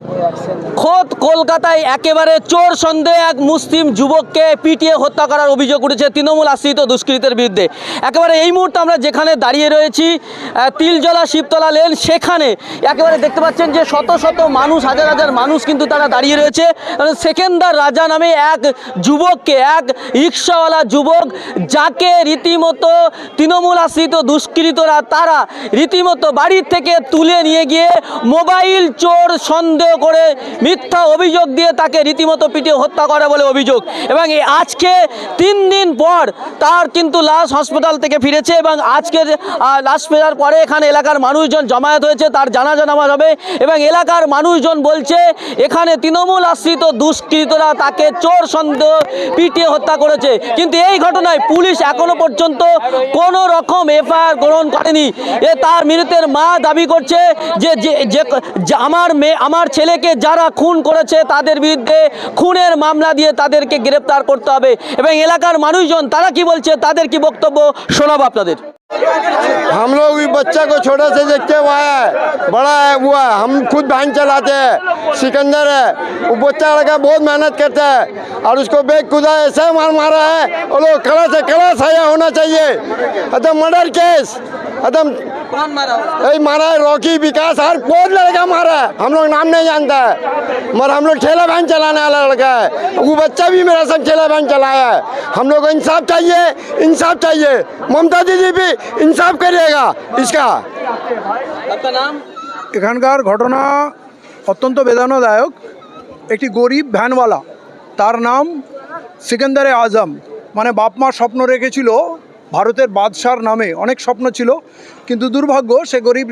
Bye. খোদ কলকাতায় একেবারে চোর সন্দেহে এক মুসলিম যুবককে পিটিয়ে হত্যা করার অভিযোগ উঠেছে তৃণমূল আশ্রিত দুষ্কৃতের বিরুদ্ধে। একেবারে এই মুহূর্তে আমরা যেখানে দাঁড়িয়ে রয়েছি তিলজলা শিবতলা লেন, সেখানে একেবারে দেখতে পাচ্ছেন যে শত শত মানুষ, হাজার হাজার মানুষ কিন্তু তারা দাঁড়িয়ে রয়েছে। সেকেন্দার রাজা নামে এক যুবককে, এক রিক্সাওয়ালা যুবক, যাকে রীতিমতো তৃণমূল আশ্রিত দুষ্কৃতরা তারা রীতিমতো বাড়ির থেকে তুলে নিয়ে গিয়ে মোবাইল চোর সন্দেহ করে মিথ্যা অভিযোগ দিয়ে তাকে রীতিমতো পিটিয়ে হত্যা করে বলে অভিযোগ। এবং আজকে তিন দিন পর তার কিন্তু লাশ হাসপাতাল থেকে ফিরেছে এবং আজকে লাশ ফেরার পরে এখানে এলাকার মানুষজন জমায়েত হয়েছে, তার জানাজা নামাজ হবে। এবং এলাকার মানুষজন বলছে, এখানে তৃণমূল আশ্রিত দুষ্কৃতরা তাকে চোর সন্দেহ পিটিয়ে হত্যা করেছে। কিন্তু এই ঘটনায় পুলিশ এখনও পর্যন্ত কোনো রকম এফআইআর গ্রহণ করেনি। এ তার মৃতের মা দাবি করছে যে আমার মেয়ে, আমার ছেলেকে যারা খুন করেছে তাদের বিরুদ্ধে খুনের মামলা দিয়ে তাদেরকে গ্রেপ্তার করতে হবে এবং এলাকার মানুষজন তারা কি বলছে তাদের কি বক্তব্য শোনাবো আপনাদের हम लोग भी बच्चा को छोटा से देखते हुआ है बड़ा है हुआ है हम खुद बहन चलाते हैं सिकंदर है वो बच्चा लड़का बहुत मेहनत करता है और उसको बेग कुदा ऐसा मार मारा है और लोग कड़ा से कड़ा साया होना चाहिए एकदम मर्डर केस एकदम यही मारा है रॉकी विकास हर बहुत लड़का मारा है हम लोग नाम नहीं जानता है मगर हम लोग ठेला बहन चलाने वाला लड़का है वो बच्चा भी मेरा संग ठेला बहन चलाया है हम लोग को इंसाफ चाहिए इंसाफ चाहिए ममता दीदी भी इंसाफ करिएगा इसका আপনার নাম এখানকার ঘটনা অত্যন্ত বেদনাদায়ক একটি গরিব ভ্যানওয়ালা তার নাম সিকান্দারে আজম মানে বাপ মা স্বপ্ন রেখেছিল ভারতের বাদশার নামে অনেক স্বপ্ন ছিল, কিন্তু দুর্ভাগ্য সে গরিব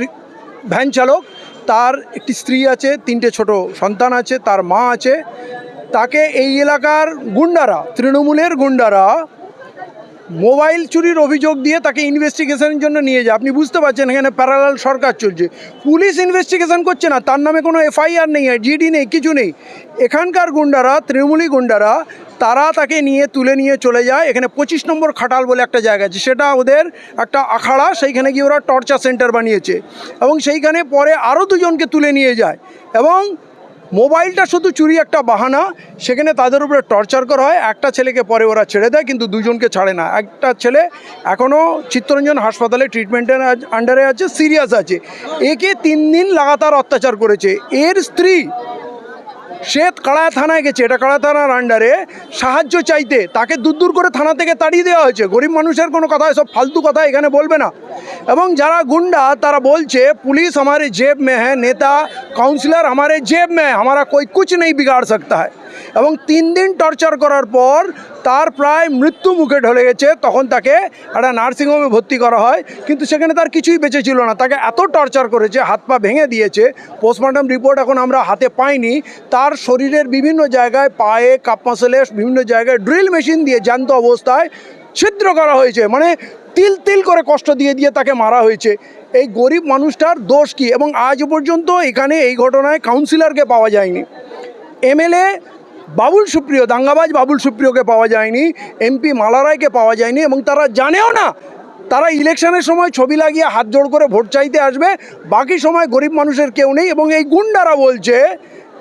ভ্যান চালক, তার একটি স্ত্রী আছে, তিনটে ছোট সন্তান আছে, তার মা আছে। তাকে এই এলাকার গুন্ডারা, তৃণমূলের গুন্ডারা মোবাইল চুরির অভিযোগ দিয়ে তাকে ইনভেস্টিগেশনের জন্য নিয়ে যায়। আপনি বুঝতে পারছেন এখানে প্যারালাল সরকার চলছে। পুলিশ ইনভেস্টিগেশন করছে না, তার নামে কোনো এফআইআর নেই জিডি নেই, কিছু নেই। এখানকার গুন্ডারা, তৃণমূলী গুন্ডারা, তারা তাকে নিয়ে তুলে নিয়ে চলে যায়। এখানে পঁচিশ নম্বর খাটাল বলে একটা জায়গা আছে। সেটা ওদের একটা আখাড়া, সেইখানে গিয়ে ওরা টর্চার সেন্টার বানিয়েছে। এবং সেইখানে পরে আরও দুজনকে তুলে নিয়ে যায়। এবং মোবাইলটা শুধু চুরি একটা বাহানা, সেখানে তাদের উপরে টর্চার করা হয়। একটা ছেলেকে পরে ওরা ছেড়ে দেয়, কিন্তু দুজনকে ছাড়ে না। একটা ছেলে এখনও চিত্তরঞ্জন হাসপাতালে ট্রিটমেন্টের আন্ডারে আছে সিরিয়াস আছে। একে তিন দিন লাগাতার অত্যাচার করেছে। এর স্ত্রী সে কাড়ায় থানায় গেছে। এটা কাড়া থানার আন্ডারে সাহায্য চাইতে। তাকে দূর দূর করে থানা থেকে তাড়িয়ে দেওয়া হয়েছে। গরিব মানুষের কোনো কথা এসব ফালতু কথা এখানে বলবে না। এবং যারা গুন্ডা তারা বলছে পুলিশ हमारे जेब में है नेता काउंसलर हमारे जेब में है हमारा कोई कुछ नहीं बिगाड़ सकता है এবং তিন দিন টর্চার করার পর তার প্রায় মৃত্যু মুখে ঢলে গেছে তখন তাকে একটা নার্সিংহোমে ভর্তি করা হয় কিন্তু সেখানে তার কিছুই বেঁচে ছিল না তাকে এত টর্চার করেছে হাত পা ভেঙে দিয়েছে পোস্টমর্টম রিপোর্ট এখন আমরা হাতে পাইনি তার শরীরের বিভিন্ন জায়গায় পায়ে কাপ মাসেলে বিভিন্ন জায়গায় ড্রিল মেশিন দিয়ে জ্যান্ত অবস্থায় ছিদ্র করা হয়েছে মানে তিল তিল করে কষ্ট দিয়ে দিয়ে তাকে মারা হয়েছে। এই গরিব মানুষটার দোষ কি? এবং আজ পর্যন্ত এখানে এই ঘটনায় কাউন্সিলরকে পাওয়া যায়নি। এমএলএ বাবুল সুপ্রিয়, দাঙ্গাবাজ বাবুল সুপ্রিয়কে পাওয়া যায়নি। এমপি মালারায়কে পাওয়া যায়নি এবং তারা জানেও না, তারা ইলেকশনের সময় ছবি লাগিয়ে হাত জোড় করে ভোট চাইতে আসবে। বাকি সময় গরিব মানুষের কেউ নেই এবং এই গুন্ডারা বলছে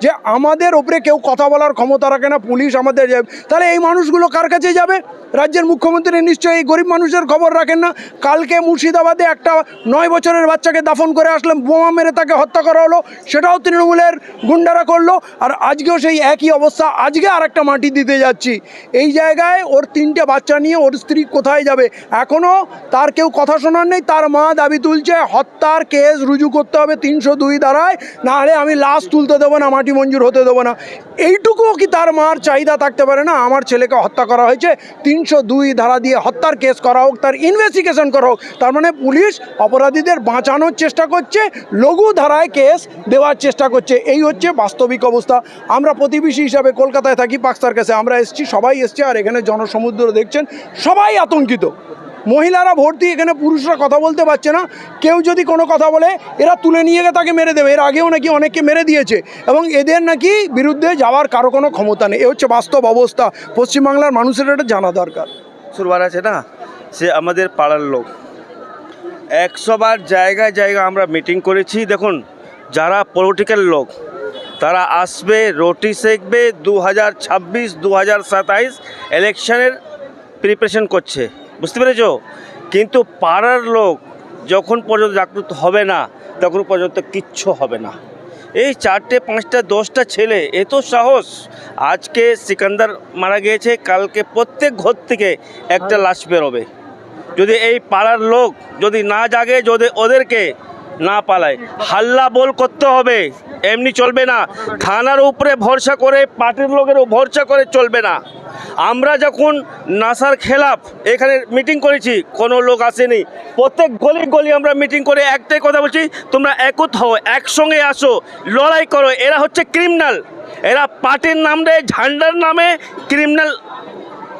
যে আমাদের ওপরে কেউ কথা বলার ক্ষমতা রাখে না, পুলিশ আমাদের যাবে তাহলে এই মানুষগুলো কার কাছে যাবে? রাজ্যের মুখ্যমন্ত্রী নিশ্চয়ই এই গরিব মানুষের খবর রাখেন না? কালকে মুর্শিদাবাদে একটা নয় বছরের বাচ্চাকে দাফন করে আসলাম বোমা মেরে তাকে হত্যা করা হলো, সেটাও তৃণমূলের গুন্ডারা করল, আর আজকেও সেই একই অবস্থা, আজকে আর একটা মাটি দিতে যাচ্ছি। এই জায়গায় ওর তিনটে বাচ্চা নিয়ে ওর স্ত্রী কোথায় যাবে? এখনও তার কেউ কথা শোনার নেই, তার মা দাবি তুলছে, হত্যার কেস রুজু করতে হবে তিনশো দুই দ্বারায় নাহলে আমি লাশ তুলতে দেবো না মঞ্জুর হতে দেবো না। এইটুকুও কি তার মার চাহিদা থাকতে পারে না? আমার ছেলেকে হত্যা করা হয়েছে, তিনশো দুই ধারা দিয়ে হত্যার কেস করা হোক, তার ইনভেস্টিগেশন করা হোক, তার মানে পুলিশ অপরাধীদের বাঁচানোর চেষ্টা করছে, লঘু ধারায় কেস দেওয়ার চেষ্টা করছে। এই হচ্ছে বাস্তবিক অবস্থা। আমরা প্রতিবেশী হিসাবে কলকাতায় থাকি পাকস্তার কাছে আমরা এসেছি, সবাই এসছে, আর এখানে জনসমুদ্র দেখছেন, সবাই আতঙ্কিত। মহিলারা ভর্তি, এখানে পুরুষরা কথা বলতে পারছে না। কেউ যদি কোনো কথা বলে, এরা তুলে নিয়ে গিয়ে তাকে মেরে দেবে। এর আগেও নাকি অনেককে মেরে দিয়েছে। এবং এদের নাকি বিরুদ্ধে যাওয়ার কারও কোনো ক্ষমতা নেই। এ হচ্ছে বাস্তব অবস্থা। পশ্চিমবাংলার মানুষের এটা জানা দরকার। সুরবার আছে না? সে আমাদের পাড়ার লোক। একশোবার জায়গায় জায়গা আমরা মিটিং করেছি। দেখুন, যারা পলিটিক্যাল লোক, তারা আসবে, রুটি সেকবে, দু হাজার ছাব্বিশ, দু হাজার সাতাইশ ইলেকশনের প্রিপারেশন করছে। বুঝতে পেরেছ? কিন্তু পাড়ার লোক যখন পর্যন্ত জাগ্রত হবে না তখন পর্যন্ত কিচ্ছু হবে না। এই চারটে পাঁচটা দশটা ছেলে এত সাহস। আজকে সিকান্দার মারা গিয়েছে কালকে প্রত্যেক ঘর থেকে একটা লাশ বেরোবে। যদি এই পাড়ার লোক যদি না জাগে যদি ওদেরকে না পালায়। হাল্লা বল করতে হবে, এমনি চলবে না। থানার উপরে ভরসা করে, পার্টির লোকের ভরসা করে চলবে না। আমরা যখন নাসার খেলাফ, এখানে মিটিং করেছি, কোনো লোক আসেনি। প্রত্যেক গলি গলি আমরা মিটিং করে একটাই কথা বলছি, তোমরা একত হও, একসঙ্গে আসো, লড়াই করো। এরা হচ্ছে ক্রিমিনাল এরা পার্টির নামে ঝান্ডার নামে ক্রিমিনাল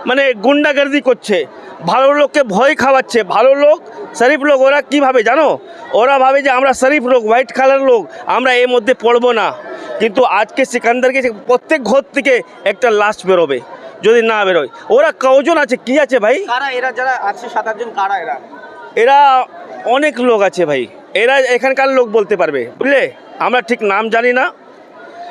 মানে গুন্ডাগর্দি করছে। ভালো লোককে ভয় খাওয়াচ্ছে। ভালো লোক শরীফ লোক ওরা কি ভাবে জানো? ওরা ভাবে যে আমরা শরীফ লোক হোয়াইট কালার লোক আমরা এর মধ্যে পড়ব না। কিন্তু আজকে সিকান্দারকে প্রত্যেক ঘর থেকে একটা লাশ বেরোবে যদি না বেরোয়। ওরা কজন আছে? কি আছে ভাই? কারা? এরা যারা আছে সাত আটজন কারা এরা? এরা অনেক লোক আছে ভাই। এরা এখানকার লোক বলতে পারবে বুঝলে? আমরা ঠিক নাম জানি না।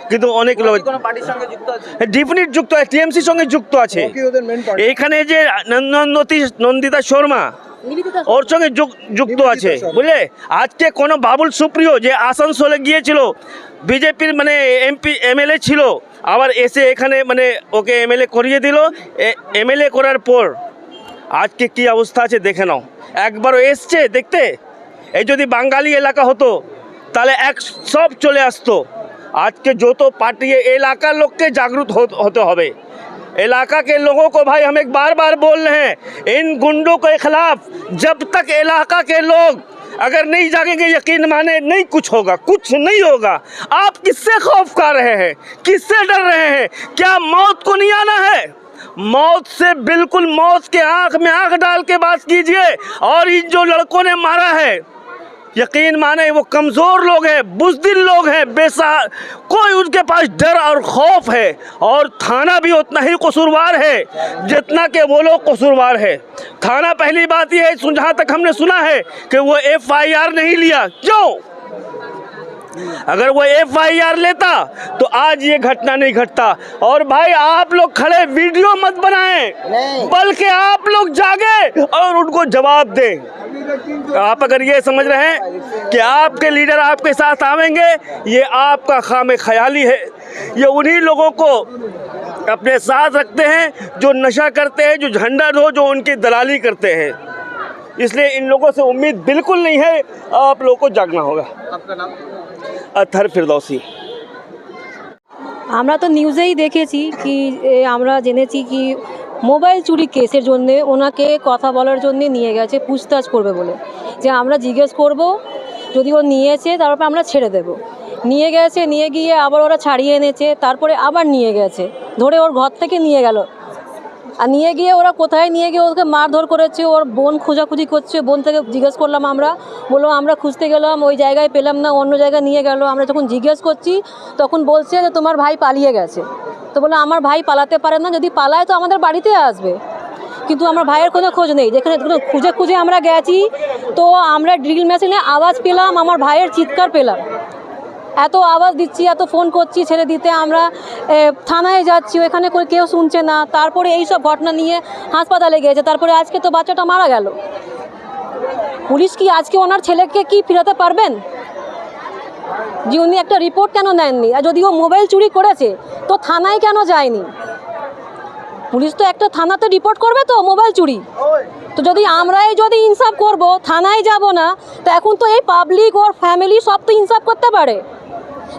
কিন্তু অনেক লোক কোনো পার্টির সঙ্গে যুক্ত আছে? ডিফিনিট যুক্ত আছে টিএমসির সঙ্গে যুক্ত আছে। মেন পার্টি এইখানে যে নন্দী নন্দিতা শর্মা ওর সঙ্গে যুক- যুক্ত আছে বুঝলে? আজকে কোনো বাবুল সুপ্রিয় যে আসানসোলে গিয়েছিল বিজেপির মানে এমপি এমএলএ ছিল আবার এসে এখানে মানে ওকে এমএলএ করিয়ে দিল এমএলএ করার পর আজকে কি অবস্থা আছে দেখে নাও। একবারও এসছে দেখতে? এই যদি বাঙালি এলাকা হতো তাহলে এক সব চলে আসতো। আজকে যত पार्टी है इलाका लोग के जागरूक हो, होते हवे इलाका के लोगों को भाई हम एक बार बार बोल रहे हैं इन गुंडों के खिलाफ जब तक इलाका के लोग अगर नहीं जागेंगे यकीन माने नहीं कुछ होगा कुछ नहीं होगा आप किससे खौफ कर रहे हैं किससे डर रहे हैं क्या मौत को नहीं आना है मौत से बिल्कुल मौत के आंख में आंख डाल के बात कीजिए और इन जो लड़कों ने मारा है यकीन माने, वो कमज़ोर लोग हैं, बुजदिल लोग हैं, बेसा, कोई उनके पास डर और खौफ है, और थाना भी उतना ही कसूरवार है, जितना कि वो लोग कसूरवार है। थाना पहली बात यह है जहाँ तक हमने सुना है, कि वो एफ़ आई आर नहीं लिया। क्यों? अगर वो एफआईआर लेता तो आज ये घटना नहीं घटता। और भाई आप लोग खड़े वीडियो मत बनाएँ। बल्कि आप लोग जागे और उनको जवाब दें। आप अगर ये समझ रहे हैं कि आपके लीडर आपके साथ आवेंगे ये आपका खाम ख्याली है। ये उन्हीं लोगों को अपने साथ रखते हैं जो नशा करते हैं जो झंडा दो जो उनकी दलाली करते हैं। इसलिए इन लोगों से उम्मीद बिल्कुल नहीं है। आप लोगों को जागना होगा। आपका नाम? আথার ফেরদৌসি। আমরা তো নিউজেই দেখেছি কি আমরা জেনেছি কি, মোবাইল চুরি কেসের জন্য ওনাকে কথা বলার জন্য নিয়ে গেছে, পুছতাছ করবে বলে। যে আমরা জিজ্ঞেস করব, যদি ও নিয়েছে, তারপর আমরা ছেড়ে দেব। নিয়ে গেছে, নিয়ে গিয়ে আবার ওরা ছাড়িয়ে এনেছে, তারপরে আবার নিয়ে গেছে। ধরে ওর ঘর থেকে নিয়ে গেল। আর নিয়ে গিয়ে ওরা কোথায় নিয়ে গিয়ে ওকে মারধর করেছে, ওর বোন খোঁজাখুঁজি করছে বোন থেকে জিজ্ঞেস করলাম আমরা বললাম আমরা খুঁজতে গেলাম, ওই জায়গায় পেলাম না, অন্য জায়গায় নিয়ে গেল। আমরা যখন জিজ্ঞেস করছি, তখন বলছে যে, তোমার ভাই পালিয়ে গেছে। তো বলল, আমার ভাই পালাতে পারে না, যদি পালায় তো আমাদের বাড়িতে আসবে। কিন্তু আমার ভাইয়ের কোনো খোঁজ নেই, যেখানে খুঁজে খুঁজে আমরা গেছি, তো আমরা ড্রিল মেশিনে আওয়াজ পেলাম, আমার ভাইয়ের চিৎকার পেলাম। এত আওয়াজ দিচ্ছি, এত ফোন করছি ছেড়ে দিতে, আমরা থানায় যাচ্ছি ওখানে করে কেউ শুনছে না। তারপরে এই সব ঘটনা নিয়ে হাসপাতালে গিয়েছে। তারপরে আজকে তো বাচ্চাটা মারা গেল। পুলিশ কি আজকে ওনার ছেলেকে কি ফেরাতে পারবেন? যে উনি একটা রিপোর্ট কেন নেননি? আর যদি ও মোবাইল চুরি করেছে, তো থানায় কেন যায়নি? পুলিশ তো একটা থানাতে রিপোর্ট করবে তো মোবাইল চুরি। তো যদি আমরাই যদি ইনসাফ করব, থানায় যাব না, তো এখন তো এই পাবলিক ওর ফ্যামিলি সব তো ইনসাফ করতে পারে।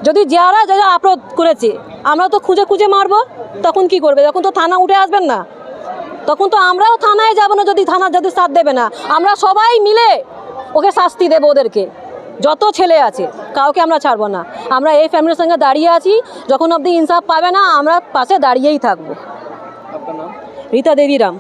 যদি যারা যারা আপলোড করেছে আমরা তো খুঁজে খুঁজে মারবো তখন কি করবে? তখন তো থানা উঠে আসবেন না তখন তো আমরাও থানায় যাব না যদি থানা যদি সাথ দেবে না। আমরা সবাই মিলে ওকে শাস্তি দেবো ওদেরকে যত ছেলে আছে কাউকে আমরা ছাড়বো না। আমরা এই ফ্যামিলির সঙ্গে দাঁড়িয়ে আছি যখন অবধি ইনসাফ পাবে না আমরা পাশে দাঁড়িয়েই থাকব। রীতা দেবী রাম।